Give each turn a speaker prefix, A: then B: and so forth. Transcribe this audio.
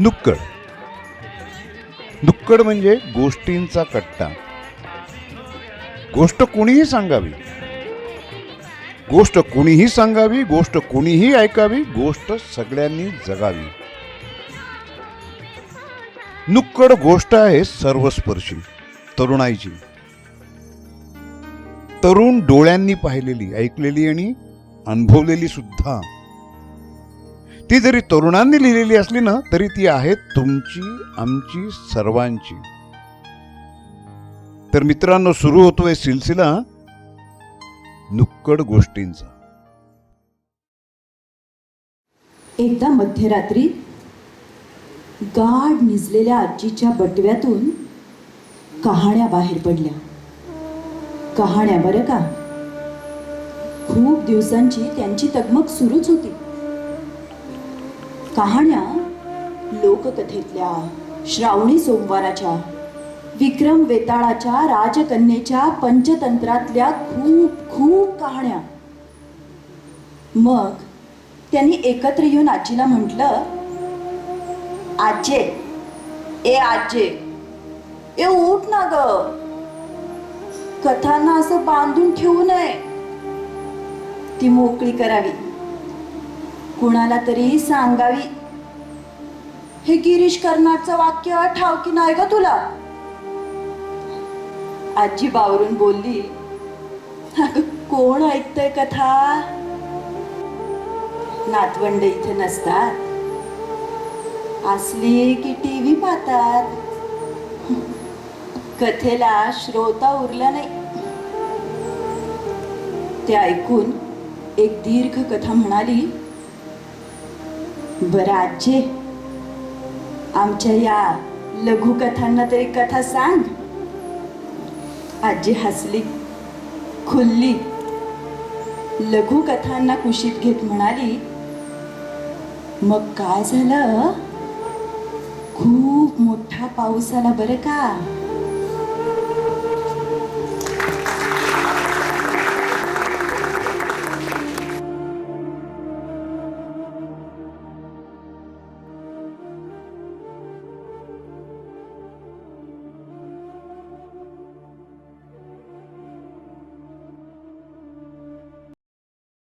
A: नुक्कड. नुक्कड म्हणजे गोष्टींचा कट्टा. गोष्ट कोणीही सांगावी. गोष्ट कोणीही सांगावी गोष्ट कोणीही ऐकावी गोष्ट सगळ्यांनी जगावी. नुक्कड गोष्ट आहे सर्वस्पर्शी तरुणाईची. तरुण डोळ्यांनी पाहिलेली ऐकलेली आणि अनुभवलेली सुद्धा. ती जरी तरुणांनी लिहिलेली असली ना तरी ती आहे तुमची आमची सर्वांची. तर मित्रांनो सुरू होतोय सिलसिला नुक्कड गोष्टींचा.
B: एकदा मध्यरात्री गाढ निजलेल्या आजीच्या बटव्यातून कहाण्या बाहेर पडल्या. कहाण्या बरं का? खूप दिवसांची त्यांची तगमग सुरूच होती. कहाण्या लोककथेतल्या श्रावणी सोमवाराच्या विक्रम वेताळाच्या राजकन्येच्या पंचतंत्रातल्या खूप खूप कहाण्या. मग त्यांनी एकत्र येऊन आजीला म्हटलं आजे ए आजे ए उठ ना ग. कथांना असं बांधून ठेवू नये. ती मोकळी करावी. कुणाला तरी सांगावी. हे गिरीश कर्नाडचं वाक्य ठावकी नाही ग तुला? आजी बावरून बोलली अगं कोण ऐकतय कथा? नातवंड इथे नसतात. असली की टी व्ही पाहतात. कथेला श्रोता उरला नाही. ते ऐकून एक दीर्घ कथा म्हणाली बरं आजी आमच्या या लघुकथांना तरी कथा सांग. आजी हसली खुल्ली लघुकथांना कुशीत घेत म्हणाली मग काय झालं? खूप मोठा पाऊस आला बरं का?